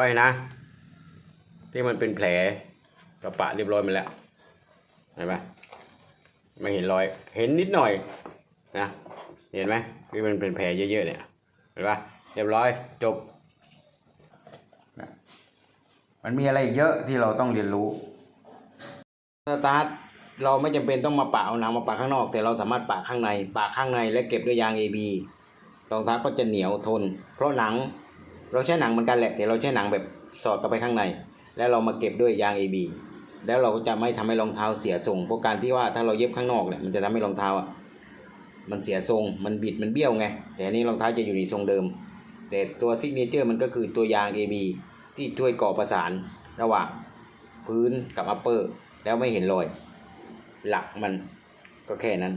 ร้อยนะ ที่มันเป็นแผลกระปะเรียบร้อยมาแล้วเห็นไหมไม่เห็นรอย เห็นนิดหน่อยนะเห็นไหมที่มันเป็นแผลเยอะๆเนี่ยเห็นปะเรียบร้อยจบ มันมีอะไรอีกเยอะที่เราต้องเรียนรู้สตาร์ทเราไม่จำเป็นต้องมาปะเอาหนังมาปะข้างนอก แต่เราสามารถปะข้างในปะข้างในและเก็บด้วยยาง AB รองเท้าก็จะเหนียวทน เพราะหนัง เราใช้หนังเหมือนกันแหละแต่เราใช้หนังแบบสอดเข้าไปข้างใน แล้วเรามาเก็บด้วยยาง AB แล้วเราก็จะไม่ทำให้รองเท้าเสียทรงเพราะการที่ว่าถ้าเราเย็บข้างนอกเนี่ยมันจะทำให้รองเท้าอะมันเสียทรงมันบิดมันเบี้ยวไงแต่อันนี้รองเท้าจะอยู่ในทรงเดิม แต่ตัวซิกเนเจอร์มันก็คือตัวยาง AB ที่ช่วยก่อประสานระหว่างพื้นกับอัปเปอร์แล้วไม่เห็นรอยหลักมันก็แค่นั้น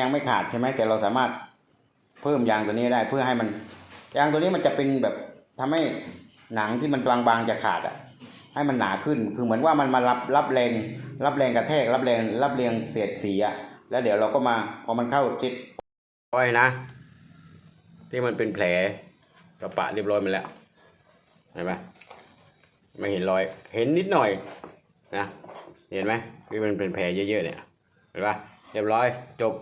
ยังไม่ขาดใช่ไหมแต่เราสามารถเพิ่มยางตัวนี้ได้เพื่อให้มัน ยางตัวนี้มันจะเป็นแบบทำให้หนังที่มันบางๆจะขาดอะให้มันหนาขึ้นคือเหมือนว่ามันมารับรับแรง รับแรงกระแทก รับแรงรับแรงเสียดสีอะแล้วเดี๋ยวเราก็มาพอมันเข้าจิตร้อยนะ ที่มันเป็นแผลกระปะเรียบร้อยมาแล้วเห็นไหมไม่เห็นรอย เห็นนิดหน่อยนะเห็นไหมที่มันเป็นแผลเยอะๆเนี่ยเห็นปะเรียบร้อยจบ